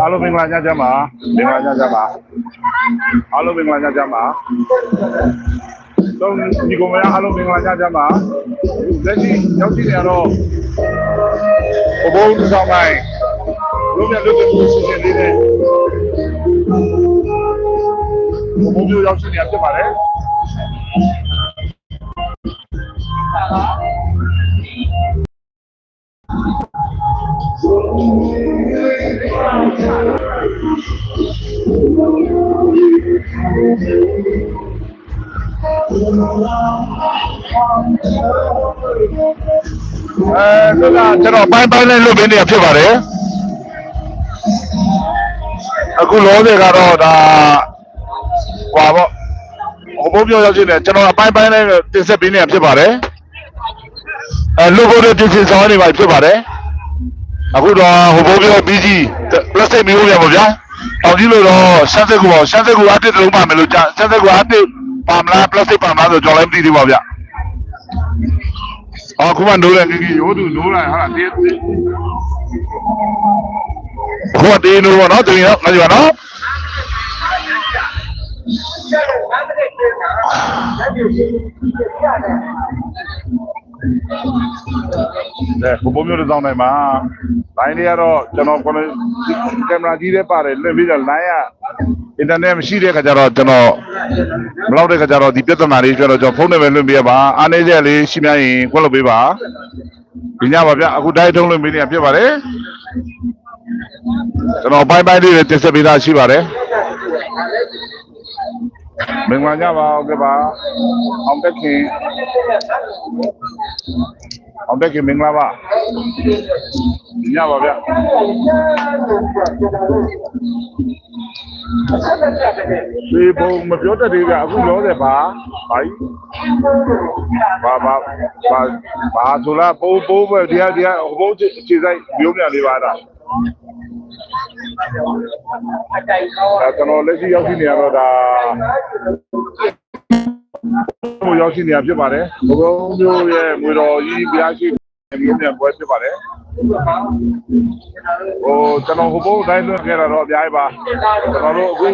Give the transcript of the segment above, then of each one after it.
အားလုံးမင်္ဂလာညချမ်းပါမင်္ဂလာညချမ်းပါအားလုံးမင်္ဂလာညချမ်းပါတော့ဒီကောင်မအားလုံးမင်္ဂလာညချမ်းပါလက်ရှိရောက်ရှိနေရတော့ဘုံဘုံဆောင်တိုင်းလုံးမြတ်လွတ်တဲ့ကိုစီစဉ်လေးနဲ့ဘုံဘုံမျိုးရောက်ရှိနေရဖြစ်ပါတယ် အဲဒါကကျွန်တော်ပိုင်းပိုင်းလေးလုပ်ပေးနေတာဖြစ်ပါတယ်အခုလောဆယ်ကတော့ဒါဟွာပေါ့ဟိုဘုံပြောရောက်ချင်းတယ်ကျွန်တော်အပိုင်းပိုင်းလေးတင်ဆက်ပေးနေတာဖြစ်ပါတယ်အဲလူဘိုတွေတင်ဆက်ဆောင်နေပါဖြစ်ပါတယ်အခုတော့ဟိုဘုံပြောပြီးကြီး plastic မျိုးပြန်ပါဗျာတောင်ကြီးလို့တော့ရှမ်းစက်ကူပေါ့ရှမ်းစက်ကူအတစ်တစ်လုံးပါမယ်လို့ကြာရှမ်းစက်ကူအတစ်ပါမလား plastic ပါမလားဆိုကျွန်တော်လည်းမသိသေးပါဘူးဗျာ အော်ခုမှနိုးတယ်ကြီးကြီးရိုးသူနိုးလိုက်ဟာတေးတေးခုမှတေးနိုးပါတော့တူရင်တော့ငါကြပါနော် တဲ့ဘုံဘုံမျိုးတစ်စောင်းနိုင်မှာလိုင်းလေးကတော့ကျွန်တော်ကိုယ်ကင်မရာကြီးလေးပါတယ်လွှင့်ပြီးတော့လိုင်းကအင်တာနက်မရှိတဲ့ခါကျတော့ကျွန်တော်မလောက်တဲ့ခါကျတော့ဒီပြဿနာလေးကျတော့ကျွန်တော်ဖုန်းနဲ့ပဲလွှင့်ပေးရပါအားနေချက်လေးရှိမြရင်ခွင့်လုပ်ပေးပါဒီညပါဗျအခုတိုင်းထုံးလွှင့်ပေးနေရဖြစ်ပါတယ်ကျွန်တော်ပိုင်းပိုင်းလေးတွေတင်ဆက်ပေးတာရှိပါတယ် မင်္ဂလာညပါဟုတ်ကဲ့ပါအောင်တက်ခင်အောင်တက်ခင်မင်္ဂလာပါညပါဗျဒီဘုံမပြောတတ်သေးဗျအခုလောတယ်ပါဘာကြီးဘာဘာဘာဘာဆိုလားပိုးပိုးပဲတရားတရားဟိုဘုံခြေဆိုင်မျိုးမြန်လေးပါတာ ဒါကျွန်တော်လက်ရှိရောက်ရှိနေရတော့ဒါဟိုရောက်ရှိနေရဖြစ်ပါတယ်ဘုံမျိုးရဲ့ငွေတော်ကြီးဘုရားရှိမျိုးမြန်ပွဲဖြစ်ပါတယ်ဟိုကျွန်တော်ဟိုဘုံတိုင်းလွှင့်ခဲ့တာတော့အများကြီးပါကျွန်တော်တို့အခု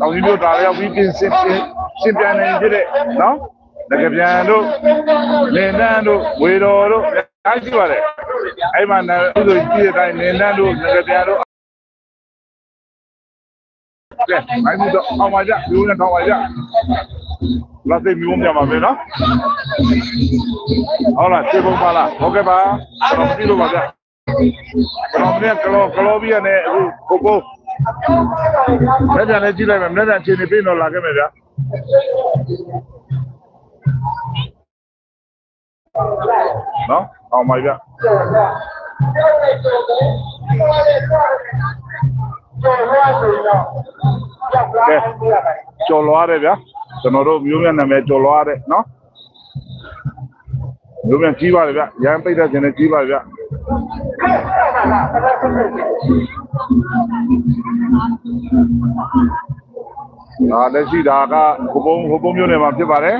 တောင်ကြီးမြို့သားရောက်ပြီးပြင်ဆင်ပြင်ရှင်းပြန်နေဖြစ်တဲ့နော်တကပြန်တို့လင်တန်းတို့ဝေတော်တို့အားရှိပါတယ် အဲ့မှာလည်းဥဒ္ဓကြီးတဲ့အတိုင်းလင်တန်းတို့တကပြန်တို့ကဲမိုင်းမှုတော့အောင်ပါကြမျိုးနဲ့ထောင်းပါကြလက်သိမျိုးမြမှာပဲနော်ဟုတ်လားစေပုံပါလားဟုတ်ကဲ့ပါကျွန်တော်ကြည့်လို့ပါဗျကျွန်တော်မြင်ကလောကလောဘီနဲ့အခုကိုကိုလက်ပြန်လေးကြည့်လိုက်မယ်လက်ပြန်ခြေနေပြင်တော့လာခဲ့မယ်ဗျာနော် အောင်ပါဗျကဲကျော်လွားတယ်ဗျာကျွန်တော်တို့မျိုးမြနာမည်ကျော်လွားတယ်နော်မျိုးမြကြီးပါတယ်ဗျရန်ပိတ်တဲ့ခြင်းနဲ့ကြီးပါတယ်ဗျဒါလက်ရှိဒါကဟိုဘုံဟိုဘုံမျိုးနယ်မှာဖြစ်ပါတယ်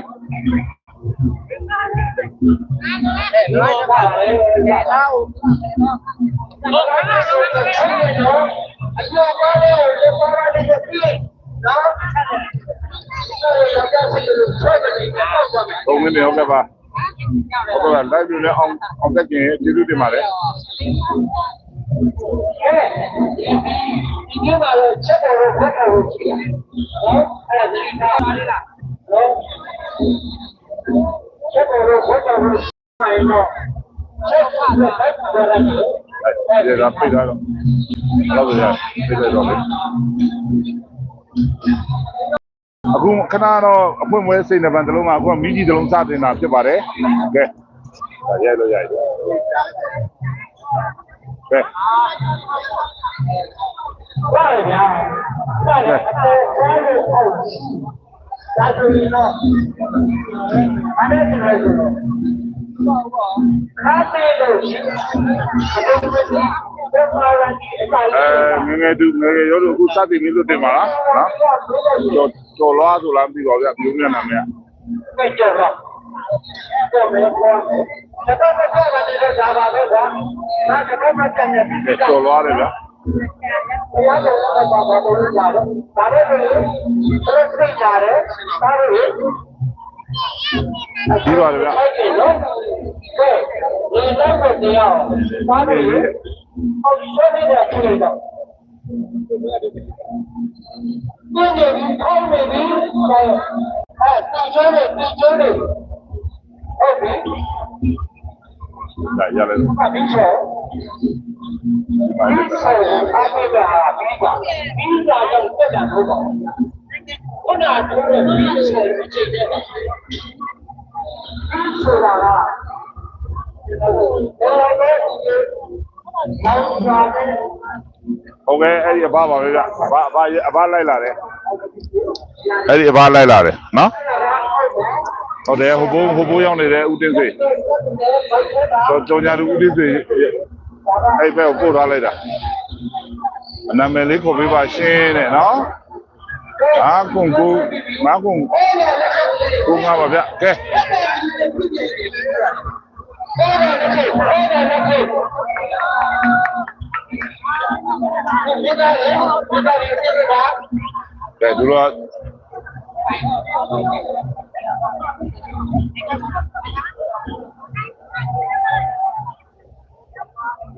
သုံးမိနစ်ဟုတ်ကဲ့ပါဟုတ်ကဲ့လိုက်ပြီးလဲအောင်အောင်တက်ကျင်ကျေးဇူးတင်ပါတယ်ဒီမှာတော့ချက်တော်ကိုဖတ်တာကိုကြည့်နော်အဲ့ဒါဒီနာပါလေလားနော် ချက်တော်ကိုဖတ်တာကိုဆိုင်တော့ချက်တော်ကိုဖတ်တာကိုအဲဒီကပြေးတော့တော့ရပြေးတော့လေအခုခဏတော့အပွင့်ပွဲစိတ်နှပန်တစ်လုံးမှာအခုကမိကြီးတစ်လုံးစတင်တာဖြစ်ပါတယ်ကဲဒါရိုက်လို့ရိုက်တယ်ကဲပါတယ်ဗျာပါတယ်အပေါ်သွားလို့ပေါ့ ဒါဆိုရင်တော့အဲ့ဒါဆိုတော့ခါတဲ့လို့ရှိတယ်ဘယ်မှာလဲဒီအတိုင်းအဲငယ်ငယ်တူငယ်ငယ်ရောတို့အခုစတင်နေလို့တင်ပါလားနော်ကျော်ကျော်လွားဆိုလားမသိပါဘူးဗျမျိုးမျက်နှာမြတ်ပဲကြော်တော့ကိုမေပေါ်တယ်တော့တော့ကတော့ဒီလိုသာပါပဲကွာဒါကတော့မှတန်နေပြီကဲကျော်လွားတယ်ဗျာဘုရားတော်ကဘာဘာလို့လာတော့ဒါလည်းပဲသူတို့သိကြတယ်ဒါလို့ ပြီးပါတယ်ဗျာဟုတ်ကဲ့နော်ကဲဒီတော့ကိုတရားပါလို့အော်ဆွေးနေတာပြလိုက်တော့ပြင်းနေပြီခေါင်းနေပြီအဲတီကျိုးနေတီကျိုးနေဟုတ်ပြီဒါရလဲအ ဘိချောဒီဆောအားပေးတာပြီးပါပြီးတာတော့တက်တာဟုတ်ပါဘူးခုနကပြောတဲ့ပြီးဆိုအချိန်တည်းပါပြီးဆိုတာကဘယ်လိုလဲဆောင်းပါပဲဟုတ်ကဲ့အဲ့ဒီအဘပါပဲဗျာအဘအဘအဘလိုက်လာတယ်အဲ့ဒီအဘလိုက်လာတယ်နော်ဟုတ်တယ်ဟိုဘိုးဟိုဘိုးရောက်နေတဲ့ဦးတင်းစေကျော်ကျော်ညာသူဦးတင်းစေ အဲ့ဘက်ကိုပို့ထားလိုက်တာအနာမည်လေးခေါ်ပေးပါရှင်းတဲ့နော်အာကွန်ကိုမာကွန်ကိုငါပါဗျကဲကဲသူတို့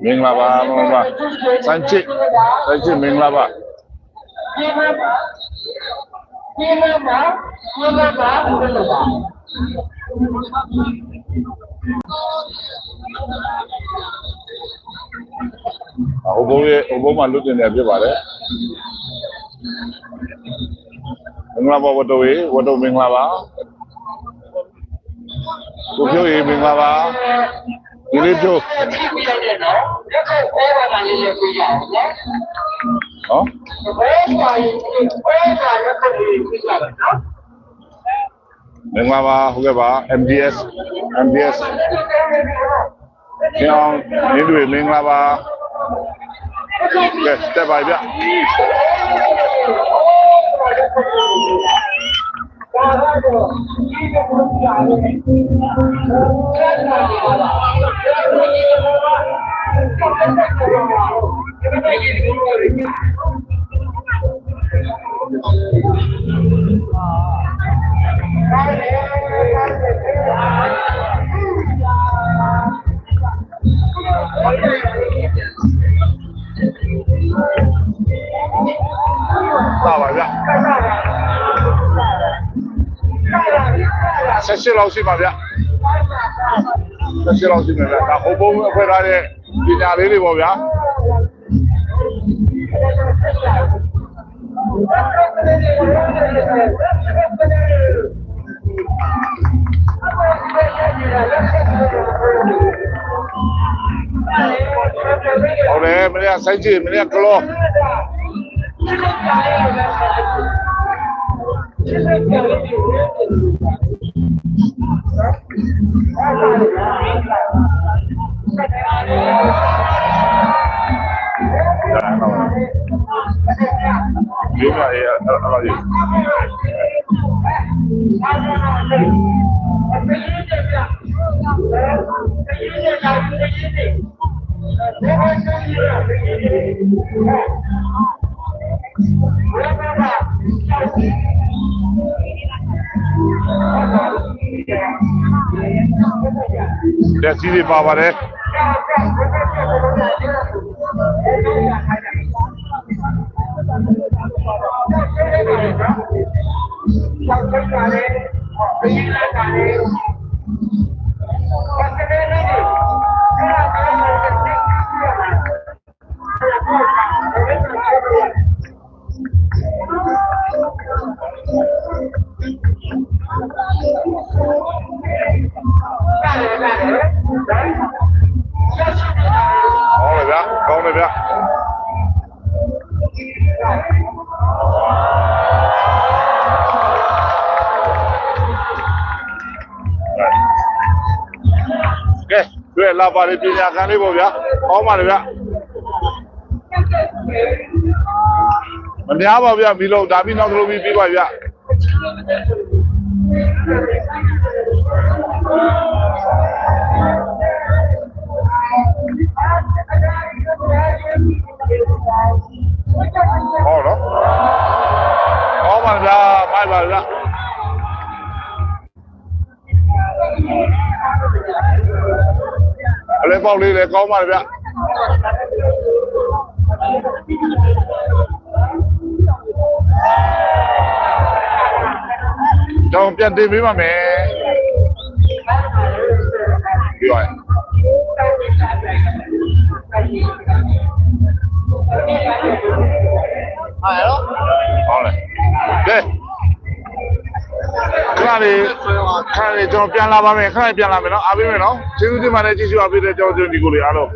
မင်္ဂလာပါမင်္ဂလာပါစံချစ်စံချစ်မင်္ဂလာပါဒီမှာဒီမှာမှာဒီမှာမှာဘယ်လိုပါဟိုဘုံရဲ့ဟိုဘုံမှာလွတ်တင်တယ်ဖြစ်ပါတယ်မင်္ဂလာပါဝတ္တဝေဝတ္တမင်္ဂလာပါကိုပြောရေးမင်္ဂလာပါ ဒီလေးတို့ဒီပြရတယ်နော်ဒီကောဘယ်မှာလဲပြရအောင်နော်နော်ဘယ်မှာလဲဘယ်မှာလဲပြရအောင်နော်မင်္ဂလာပါဟုတ်ကဲ့ပါ MDS MDS ကျောင်းရင်းတွေမင်္ဂလာပါကဲတက်ပါဗျ 大碗的。16လောက်ရှိပါဗျ16လောက်ရှိပါဗျဒါဟိုဘုံအဖွဲထားတဲ့ပညာလေးတွေပေါ့ဗျာဟုတ်တယ်မင်းကစိုက်ကြည့်မင်းကကလော ဒီမှာအဲ့အဲ့ လိုကြီးလက်စီးတွေပါပါတယ်ကော ကဲတွေ့လာပါလေပညာခံလေးပေါ့ဗျာကောင်းပါလေဗျာမများပါဗျာမီလုံးဒါပြီးနောက်တစ်လုံးပြီးပြီးပါဗျာ ပေါက်လေးလည်းကောင်းပါဗျာတော့ပြန်တင်ပေးပါမယ်ပြောရအောင်ဟုတ်လေကဲခဏလေး ခဏလေးကျွန်တော်ပြန်လာပါမယ်ခဏလေးပြန်လာမယ်နော်အားပေးမယ်နော်ကျေးဇူးတင်ပါတယ်ကျေးဇူးအားပေးတဲ့ကျွန်တော်တို့ဒီကိုလေးအားလုံး